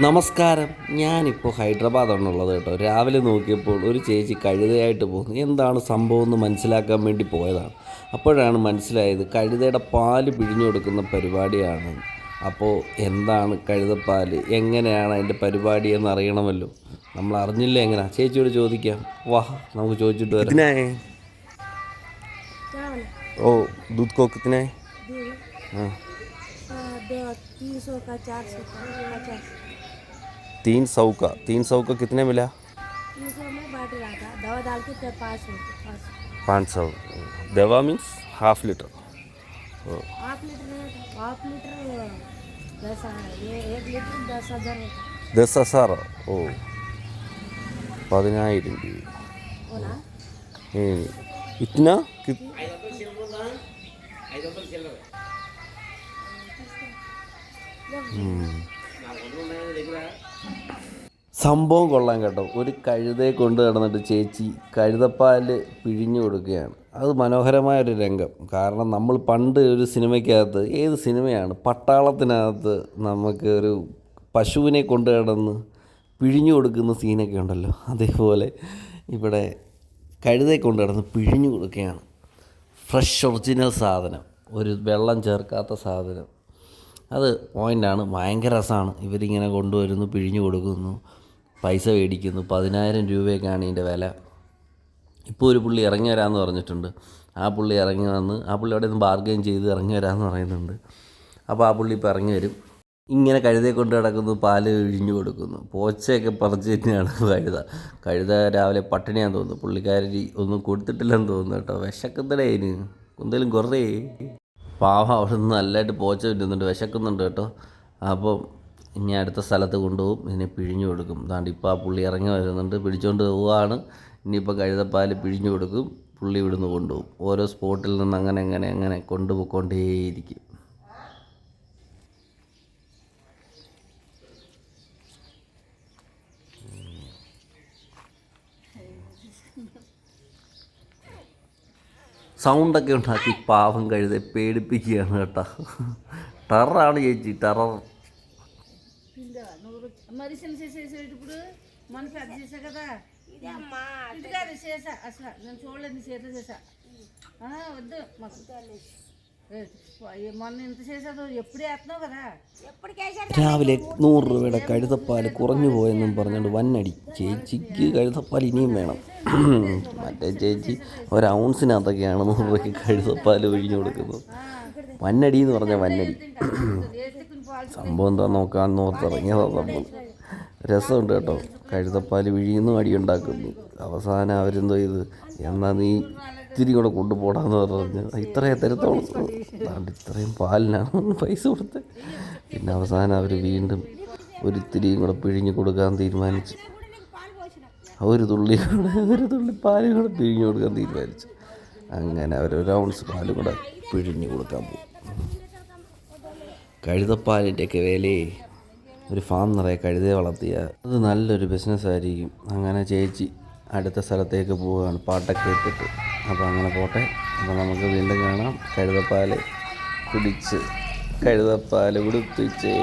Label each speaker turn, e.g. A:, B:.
A: നമസ്കാരം ഞാനിപ്പോൾ ഹൈദരാബാദാണുള്ളത് കേട്ടോ രാവിലെ നോക്കിയപ്പോൾ ഒരു ചേച്ചി കഴുതയായിട്ട് പോകുന്നു എന്താണ് സംഭവം എന്ന് മനസ്സിലാക്കാൻ വേണ്ടി പോയതാണ് അപ്പോഴാണ് മനസ്സിലായത് കഴുതയുടെ പാല് പിഴിഞ്ഞു കൊടുക്കുന്ന പരിപാടിയാണ് അപ്പോൾ എന്താണ് കഴുതപ്പാല് എങ്ങനെയാണ് അതിൻ്റെ പരിപാടി എന്ന് അറിയണമല്ലോ നമ്മൾ അറിഞ്ഞില്ല എങ്ങനെയാ ചേച്ചിയോട് ചോദിക്കാം വാ നമുക്ക് ചോദിച്ചിട്ട് വരാം ഇതിനായേ
B: चावल
A: ഓ ദൂത് കോ കിത്തനെ
B: दूध
A: हाँ
B: आ, दो तीन सौ का चार सौ का पचास
A: तीन सौ का तीन सौ का कितने मिला
B: तीन सौ में बांट रहा था दवा डाल के तो पाँच सौ पाँच सौ
A: पाँच सौ दवा means half litre
B: half litre नहीं था हाफ लीटर दस ये एक लीटर दस हज़ार होता
A: ദസ് ഹസാർ ഓ പതിനായിരം രൂപ
B: हो ना
A: ഏ, ഇത്ന കി- ഉം. സംഭവം കൊള്ളാൻ കേട്ടോ. ഒരു കഴുതയെ കൊണ്ട് നടന്നിട്ട് ചേച്ചി കഴുതപ്പാൽ പിഴിഞ്ഞു കൊടുക്കുകയാണ്. അത് മനോഹരമായ ഒരു രംഗം. കാരണം നമ്മൾ പണ്ട് ഒരു സിനിമയ്ക്കകത്ത് ഏത് സിനിമയാണ് പട്ടാളത്തിനകത്ത് നമുക്ക് ഒരു പശുവിനെ കൊണ്ട് കിടന്ന് പിഴിഞ്ഞു കൊടുക്കുന്ന സീനൊക്കെ ഉണ്ടല്ലോ. അതേപോലെ ഇവിടെ കഴുതയെ കൊണ്ട് കിടന്ന് പിഴിഞ്ഞു കൊടുക്കുകയാണ്. ഫ്രഷ് ഒറിജിനൽ സാധനം. ഒരു വെള്ളം ചേർക്കാത്ത സാധനം. അത് പോയിന്റാണ് ഭയങ്കര രസമാണ് ഇവരിങ്ങനെ കൊണ്ടുവരുന്നു പിഴിഞ്ഞു കൊടുക്കുന്നു പൈസ മേടിക്കുന്നു. പതിനായിരം രൂപയൊക്കെയാണ് ഇതിന്റെ വില. ഇപ്പോൾ ഒരു പുള്ളി ഇറങ്ങി വരാമെന്ന് പറഞ്ഞിട്ടുണ്ട്. ആ പുള്ളി ഇറങ്ങി വന്ന് ആ പുള്ളി അവിടെ നിന്ന് ബാർഗെയിൻ ചെയ്ത് ഇറങ്ങി വരാമെന്ന് പറയുന്നുണ്ട്. അപ്പോൾ ആ പുള്ളി ഇപ്പോൾ ഇറങ്ങി വരും. ഇങ്ങനെ കഴുതയെ കൊണ്ട് കിടക്കുന്നു പാൽ ഇഴിഞ്ഞു കൊടുക്കുന്നു. പോച്ചയൊക്കെ പറിച്ച് തന്നെയാണ് കഴുത. കഴുത രാവിലെ പട്ടിണിയാന്ന് തോന്നുന്നു. പുള്ളിക്കാരി ഒന്നും കൊടുത്തിട്ടില്ലെന്ന് തോന്നുന്നു കേട്ടോ. വിശക്കുന്നടേ അതിന് എന്തെങ്കിലും കുറേ. പാവം അവിടെ നിന്ന് നല്ലതായിട്ട് പോച്ച വിരുന്നുണ്ട് വിശക്കുന്നുണ്ട് കേട്ടോ. അപ്പം ഇനി അടുത്ത സ്ഥലത്ത് കൊണ്ടുപോകും ഇതിനെ പിഴിഞ്ഞു കൊടുക്കും. അതാണ്ട് ഇപ്പോൾ ആ പുള്ളി ഇറങ്ങി വരുന്നുണ്ട് പിടിച്ചുകൊണ്ട് പോവുകയാണ്. ഇനിയിപ്പോൾ കഴുതപ്പാൽ പിഴിഞ്ഞു കൊടുക്കും പുള്ളി ഇവിടുന്ന് കൊണ്ടുപോകും. ഓരോ സ്പോട്ടിൽ നിന്ന് അങ്ങനെ അങ്ങനെ അങ്ങനെ കൊണ്ടുപോയിക്കൊണ്ടേയിരിക്കും. സൗണ്ടൊക്കെ ഉണ്ടാക്കി പാവം കഴുതെ പേടിപ്പിക്കുകയാണ് കേട്ടോ ടെററാണ് ചേച്ചി ടെറർ
C: మరిసిన చేసేసి ఇప్పుడు మన పెద్ద చేసా కదా ఇది కాదు చేసా అసలు నేను చూడలేదు చేత చేసా ఆ, వద్దు మాకు
A: രാവിലെ നൂറ് രൂപയുടെ കഴുതപ്പാൽ കുറഞ്ഞു പോയെന്നും പറഞ്ഞുകൊണ്ട് വന്നടി. ചേച്ചിക്ക് കഴുതപ്പാൽ ഇനിയും വേണം. മറ്റേ ചേച്ചി ഒരൗൺസിനകത്തൊക്കെയാണ് നൂറ് രൂപയ്ക്ക് കഴുതപ്പാൽ ഒഴിഞ്ഞു കൊടുക്കുന്നത്. വന്നടി എന്ന് പറഞ്ഞാൽ വന്നടി. സംഭവം എന്താ നോക്കാമെന്ന് ഓർത്തിറങ്ങിയതാ സംഭവം. രസമുണ്ട് കേട്ടോ. കഴുതപ്പാൽ വിഴിയുന്നു അടിയുണ്ടാക്കുന്നു. അവസാനം അവരെന്തോ ചെയ്ത് എന്നാ നീ ഇത്തിരി കൂടെ കൊണ്ടുപോടാന്ന് പറഞ്ഞ്. ഇത്രയും തരത്തോളം അതുകൊണ്ട് ഇത്രയും പാലിനാണ് പൈസ കൊടുത്ത്. പിന്നെ അവസാനം അവർ വീണ്ടും ഒരു ഇത്തിരിയും കൂടെ പിഴിഞ്ഞ് കൊടുക്കാൻ തീരുമാനിച്ചു. ഒരു തുള്ളി കൂടെ ഒരു തുള്ളി പാലും കൂടെ പിഴിഞ്ഞ് കൊടുക്കാൻ തീരുമാനിച്ചു. അങ്ങനെ അവർ ഒരു ഔൺസ് പാലും കൂടെ പിഴിഞ്ഞ് കൊടുക്കാൻ പോകും. കഴുതപ്പാലിന്റെയൊക്കെ വിലയെ ഒരു ഫാം നിറയെ കഴുതയെ വളർത്തിയ. അത് നല്ലൊരു ബിസിനസ്സായിരിക്കും അങ്ങനെ ചേച്ചി അടുത്ത സ്ഥലത്തേക്ക് പോവുകയാണ്. പാട്ടൊക്കെ ഇട്ടിട്ട് അപ്പോൾ അങ്ങനെ പോട്ടെ. അപ്പോൾ നമുക്ക് വീണ്ടും കാണാം. കഴുതപ്പാൽ കുടിച്ച് കഴുതപ്പാൽ കുടിപ്പിച്ചേ.